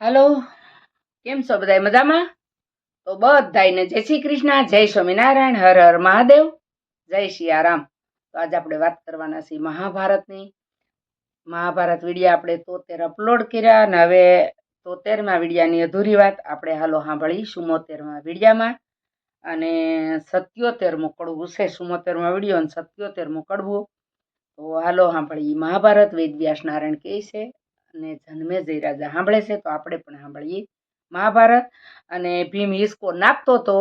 હાલો. કેમ છો બધા મજામાં? તો બધાને જય શ્રી કૃષ્ણ, જય સ્વામિનારાયણ, હર હર મહાદેવ, જય સિયારામ તો આજે આપણે વાત કરવાના છીએ મહાભારતની. મહાભારત વિડીયા આપણે તોતેર અપલોડ કર્યા અને હવે તોતેરમાં વિડીયાની અધૂરી વાત આપણે હાલો સાંભળી સુમોતેરમાં વિડીયામાં. અને સત્યોતેરમું કડવું છે સુમોતેરમાં વીડિયો અને સત્યોતેરમું કડવું તો હાલો સાંભળી મહાભારત વેદવ્યાસ નારાયણ કહે છે અને જન્મે જય રાજા સાંભળે છે, તો આપણે પણ સાંભળીએ. મહાભારત અને ભીમ હિસકો નાખતો હતો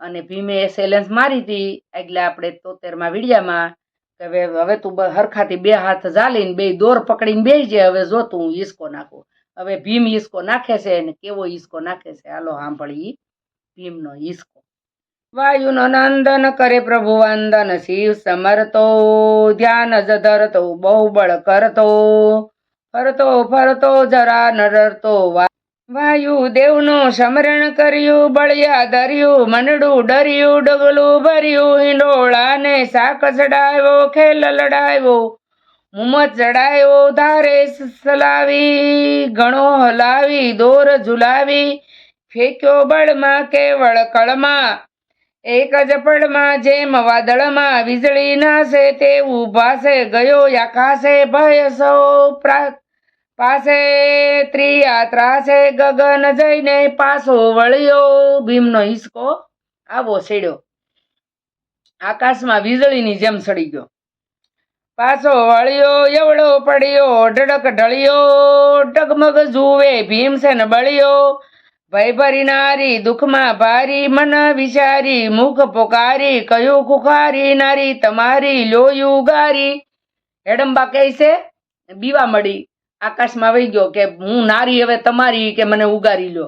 અને ભીમે સેલેન્સ મારી હતી એટલે આપણે તોતેરમાં વિડીયામાં કે હવે હવે તું હરખાથી બે હાથ ઝાલીને બે દોર પકડીને બે જાય હવે જો તું હિસકો નાખો. હવે ભીમ હિસકો નાખે છે અને કેવો હિસકો નાખે છે, હાલો સાંભળીએ ભીમનો હિસકો વાયુનો નંદન કરે પ્રભુ વંદન, શિવ સમરતો, ધ્યાન જ ધરતો બહુ બળ કરતો. ફરતો ફરતો જરા નરતો ડરતો વા- વાયુ દેવનું સ્મરણ કર્યું, બળિયા ધર્યું, મંડળું ડર્યું, ડગલું ભર્યું, હિંડોળાને શાક ચડાવ્યો, ખેલ લડાવ્યો. મુમત ચડાયો, ધારે સલાવી ઘણો હલાવી, દોર ઝુલાવી. ફેંક્યો બળમાં કેવળ કળમાં, એક જ પળમાં જેમ વાદળમાં. વીજળી નાશે તેવું ભાસે, ગયો આકાશે ભય સૌ પ્રા પાસે ત્રિયા ત્રાસે ગગન જઈને પાછો વળ્યો. ભીમનો હિસકો આવો સેડ્યો આકાશમાં વીજળીની જેમ સડી ગયો. પાછો વળ્યો, એવડો પડ્યો ઢડક ઢળ્યો. ડગમગ જુએ ભીમસેન બળ્યો. ભય ભરી નારી, દુઃખમાં ભારી, મન વિચારી, મુખ પોકારી, કયું ખુખારી, નારી તમારી, લોયું ગારી. હેડમ્બા કહે છે, બીવા મળી. આકાશમાં વહી ગયો કે હું નારી હવે તમારી કે મને ઉગારી લો.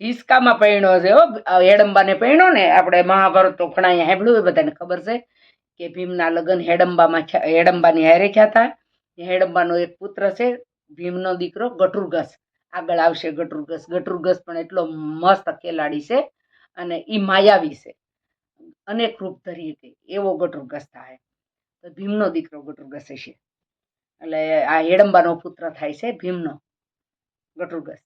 હિસકામાં પૈણો છે હો હેડંબાને પૈણો ને આપણે મહાભારત તો ઘણા અહીંયા હેબળ્યું બધાને ખબર છે કે ભીમના લગ્ન હેડંબામાં હેડંબાની હારે થયા હતા. હેડંબાનો એક પુત્ર છે, ભીમનો દીકરો ગટુરગસ આગળ આવશે ગટુરગસ ગટુરગસ પણ એટલો મસ્ત ખેલાડી છે અને ઈ માયાવી છે. અનેક રૂપ ધરી હતી. એવો ગટુરગસ થાય. તો ભીમનો દીકરો ગટુરગસ છે. એટલે આ હેડંબાનો પુત્ર થાય છે ભીમનો, ગટુરગસ.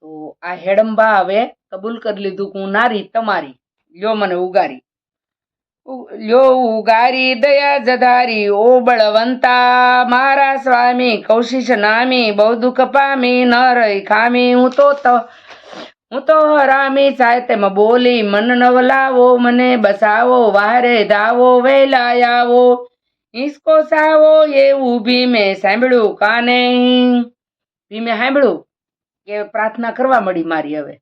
તો આ હેડંબા હવે કબૂલ કરી લીધું કે હું નારી તમારી, લ્યો મને ઉગારી. લ્યો ઉગારી દયા જધારી, ઓ બળવંતા, મારા સ્વામી, કૌશિષ નામી, બહુ દુઃખ પામી, ન રહી ખામી, હું તો હું તો હરામી સાહિત્યમાં બોલી, મન નવલાવો, મને બસાવો, વારે ધાવો આવો હિસકો સાવો એવું ભીમે સાંભળ્યું કાને? ભીમે સાંભળ્યું કે પ્રાર્થના કરવા મળી મારી હવે.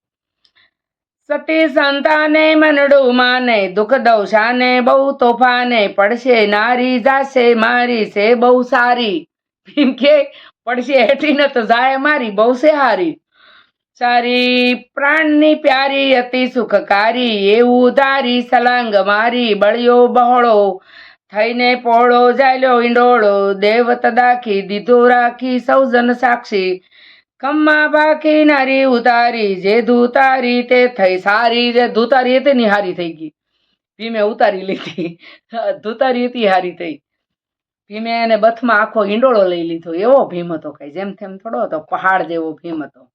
સતી સંતાને મનડું માને, દુઃખ દૌશાને બહુ તોફાને, પડશે નારી જાશે, મારી છે બહુ સારી. ભીમ કે પડશે હેઠી ન તો જાય મારી, બહુ છે હારી. સારી પ્રાણની પ્યારી, અતિ સુખકારી એવું ધારી સલાંગ મારી, બળિયો બહોળો. થઈને પોળો જાયલો ઈંડોળો દેવત દાખી દીધો રાખી સૌજન સાક્ષી. ખમ્મા બાકી નારી ઉતારી, જે ધૂતારી તે થઈ સારી, જે ધૂતારી હતી નિહારી થઈ ગઈ. ભીમે ઉતારી લીધી. ધૂતારી હતી હારી થઈ. ભીમે એને બથમાં આખો ઈંડોળો લઈ લીધો. એવો ભીમ હતો કઈ. જેમ તેમ થોડો હતો, પહાડ જેવો ભીમ હતો.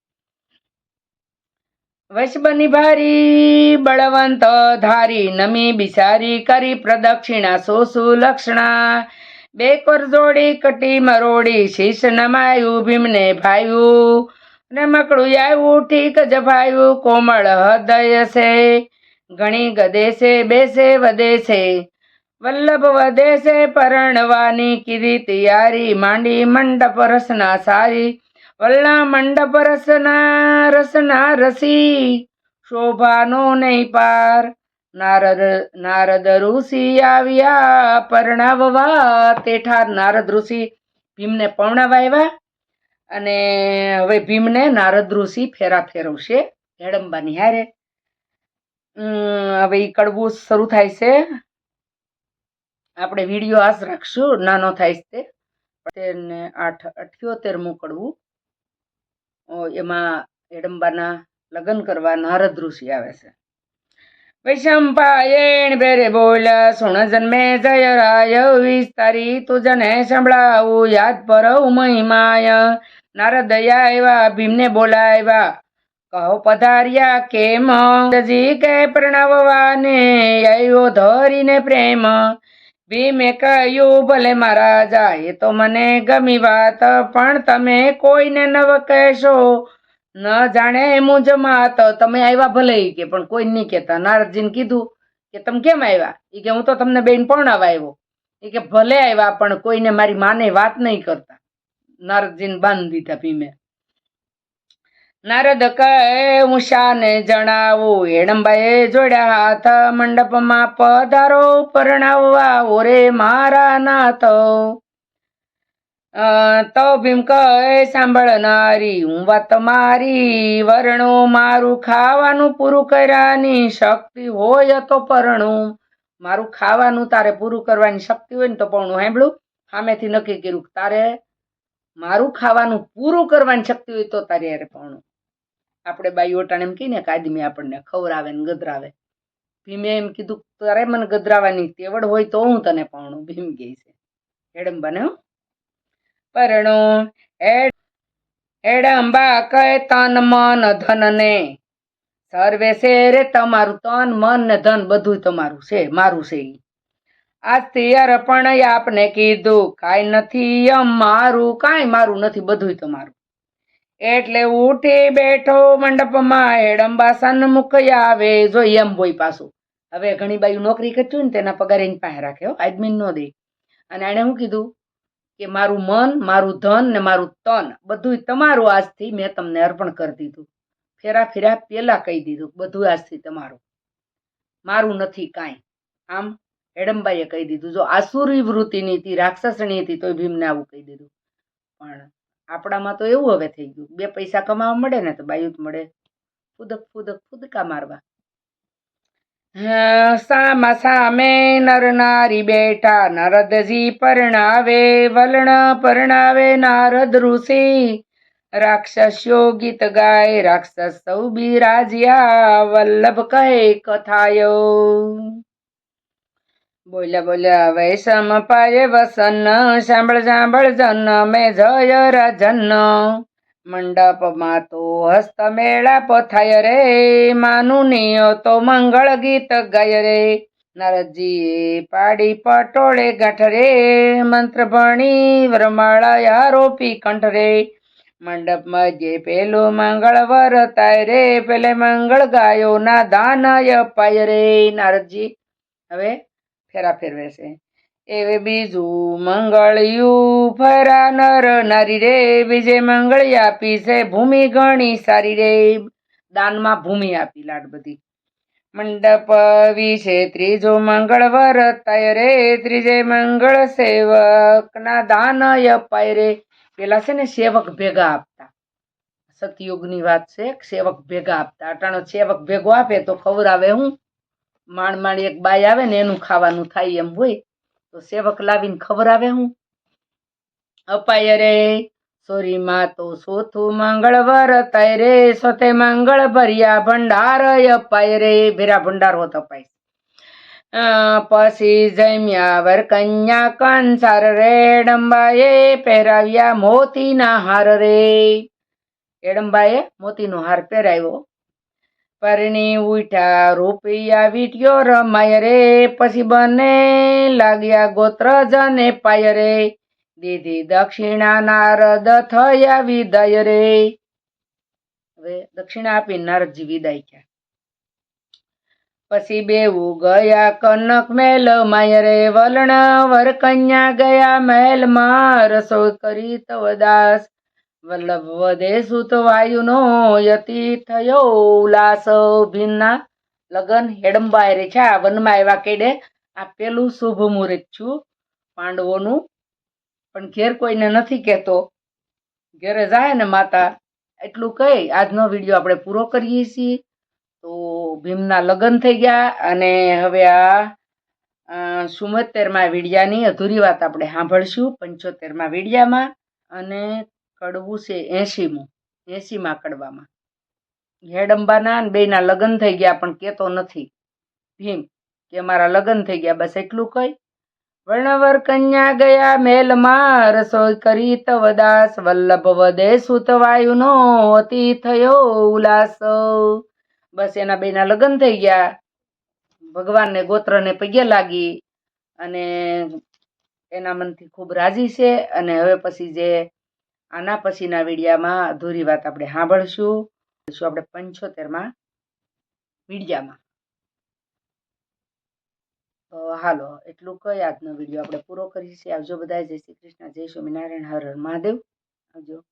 વૈશ્બની ભારી બળવંત ધારી નમી બિસારી કરી પ્રદક્ષિણા સોસુ લક્ષણા. બે કર જોડી કટી મરોડી શીશ નમાયું ભીમને ભાયું. ને મકડું આવ્યું ઠીક જ ભાયું કોમળ હૃદય છે ઘણી ગદે છે બેસે વધે છે વલ્લભ વધે છે પરણવાની કીધી તૈયારી માંડી મંડપ રસના સારી. વલ્લા મંડપ રસના રસના રસી. શોભાનો નહીં પાર. નારદ નારદ ઋષિ આવ્યા પરણાવવા. તેઠા નારદ ઋષિ ભીમને પરણાવવા આવ્યા. અને હવે ભીમને નારદ ઋષિ ફેરા ફેરવશે હેડંબાની હારે. હવે એ કડવું શરૂ થાય છે. આપણે વીડિયો આજ રાખશું. નાનો થાય છે આઠ અઠ્યોતેરમું કડવું. એમાં એડંબાના લગ્ન કરવા નારદ ઋષિ આવે છે. વૈશંપાયણ બેરે બોલ્યા સુણ જન્મે જય રાય, વિસ્તારી તું જને સંભળાવું, યાદ પરવ મહિમાય. નારદયા આવ્યા ભીમને બોલાવ્યા કહો પધાર્યા કેમ? જી કે પ્રણવવાને આવ્યો ધરીને પ્રેમ. ભીમે કહ્યું, ભલે મહારાજા એ તો મને ગમી વાત, પણ તમે કોઈને નવ કહેશો? ન જાણે મુજ માત, તમે આવ્યા ભલે કે, પણ કોઈ નહીં કહેતા. નારદજીને કીધું કે, તમે કેમ આવ્યા એ કે, હું તો તમને બેન પણ આવ્યો એ કે, ભલે આવ્યા પણ કોઈને મારી માને વાત નહીં કરતા. નારદજીને બાંધી દીધા ભીમે. નારદ કહે હું શાને જણાવું, હેડંબાએ જોડ્યા હાથ, મંડપમાં પધારો, પરણાવવા, ઓરે મારા નાથ. તો ભીમ કહે સાંભળનારી હું વાત મારી, વર્ણો મારું ખાવાનું પૂરું કર્યાની શક્તિ હોય તો પરણું. મારું ખાવાનું તારે પૂરું કરવાની શક્તિ હોય ને તો પણ સાંભળું સામેથી નક્કી કર્યું તારે મારું ખાવાનું પૂરું કરવાની શક્તિ હોય તો તારે પણ આપણે બાઈ ઓટાને એમ કહીને કે આદમી આપણને ખવડાવે ને ગધરાવે. ભીમે એમ કીધું તારે મને ગધરાવાની તેવડ હોય તો હું તને પાણું. ભીમ કહે છે. હેડંબાને હો. પરણો એડ એડંબા કહે તન મન ધન ને સર્વે છે રે તમારું તન મન ને ધન બધું તમારું છે, મારું છે. આજથી અર્પણ આપને કીધું, કાંઈ નથી એમ મારું, કાંઈ મારું નથી બધું તમારું. એટલે ઉઠી બેઠો મંડપમાં હેડંબા સન્મુખ આવે જો એમ બોય પાછું. હવે ઘણી બાયું નોકરી કરતું ને તેના પગાર એની પાસે રાખે, હો આદમી ન દે. અને એણે શું કીધું? કે મારું મન, મારું ધન ને મારું તન બધું તમારું આજથી મેં તમને અર્પણ કરી દીધું. ફેરા ફેરા પેલા કહી દીધું, બધું આજથી તમારું. મારું નથી કાંઈ. આમ હેડંબાઈએ કહી દીધું, જો આસુરી વૃત્તિની હતી રાક્ષસણી હતી, તોય ભીમને આવું કહી દીધું. પણ આપણામાં તો એવું હવે થઈ ગયું. બે પૈસા કમાવા મળે ને તો બાયું જ મળે. ફૂદક ફૂદક, ફૂદકા મારવા. સામા સામે નર નારી બેઠા નારદજી પરણાવે, વલણ પરણાવે, નારદ ઋષિ. રાક્ષસ્યો ગીત ગાય, રાક્ષસ સૌ બિરાજ્યા, વલ્લભ કહે કથાયો. બોલ્યા બોલ્યા વૈષમ પાયે વસન, સાંભળ સાંભળ જન, મે જય રાજન મંડપમાં તો હસ્ત મેળાપ થાય રે માનું નિયો તો મંગળ ગીત ગાય રે, નારદજીએ પાડી પટોળે ગાંઠ રે, મંત્ર ભણી વરમાળા આરોપી કંઠ રે, મંડપમાં જે પેલું મંગળ વરતાય રે, પેલે મંગળ ગાયો ના દાનય અપાય રે, નારદજી. હવે ફેરા ફેરવે છે એવે બીજું મંગળિયું ફરા નર નારી રે, બીજે મંગળી આપી છે ભૂમિ ઘણી સારી રે. દાનમાં ભૂમિ આપી લાડ બધી. મંડપ વિશે ત્રીજો મંગળ વરતાય રે, ત્રીજે મંગળ સેવક ના દાન અપાય રે. પેલા છે ને સેવક ભેગા આપતા. સતયુગની વાત છે સેવક ભેગા આપતા. અટાણો સેવક ભેગો આપે તો ખવડાવે હું? માણ માણ એક બાય આવે ને એનું ખાવાનું થાય એમ હોય, તો સેવક લાવીને ખવડાવે હું. અપાય રે, સોરી માં તો સોથું મંગળવાર તય રે, સોથે મંગળ ભર્યા ભંડાર અપાય રે, ભેરા ભંડાર હોત અપાય. પછી જમ્યા વર કન્યા કંસાર રે, ડંબાએ પહેરાવ્યા મોતીના હાર રે. એડંબાએ મોતીનો હાર પહેરાવ્યો. પરણી ઉઠ્યા, રૂપિયા વીટ્યો રમાય રે, પછી બને લાગ્યા ગોત્ર જને પાય રે. દીધી દક્ષિણા નારદ થયા વિદાય રે. હવે દક્ષિણા આપી નારદજી વિદાય થયા. પછી બેવું ગયા કનક મહેલ માય રે, વલણ વર કન્યા ગયા મહેલમાં રસોઈ કરી તવ દાસ વલ્લભ વધે સુત વાયુનો યતિ થયો ઉલ્લાસ ભીમના લગન હેડંબાય રે છે આ વનમાં આવ્યા કેડે, આ પેલું શુભ મુહૂર્ત છું પાંડવોનું, પણ ઘેર કોઈને નથી કહેતો. ઘેરે જાય ને માતા, એટલું કહી, આજનો વીડિયો આપણે પૂરો કરીએ છીએ. તો ભીમના લગ્ન થઈ ગયા અને હવે આ સુમોતેરમાં વિડિયાની અધૂરી વાત આપણે સાંભળશું પંચોતેરમાં વિડિયામાં. અને કડવું છે એંશીમું, એંશીમાં કડવામાં. હેડંબાના બેના લગ્ન થઈ ગયા પણ કહેતો નથી. ભીમ કે મારા લગ્ન થઈ ગયા બસ એટલું કહી વર્ણવર કન્યા ગયા મેલમાં, રસોઈ કરી તવ દાસ, વલ્લભ વદે સુત વાયુનો અતિ થયો ઉલ્લાસ. બસ એના બેના લગ્ન થઈ ગયા. ભગવાનને ગોત્રને પગે લાગી અને એના મનથી ખૂબ રાજી છે અને હવે પછી જે આના પછીના વીડિયામાં અધૂરી વાત આપણે સાંભળશું. શું આપણે પંચોતેરમાં વીડિયામાં. તો હાલો, એટલું કઈ આજનો વીડિયો આપણે પૂરો કરીએ આવજો બધા જય શ્રી કૃષ્ણ. જય સ્વામિનારાયણ. હર હર મહાદેવ. આવજો.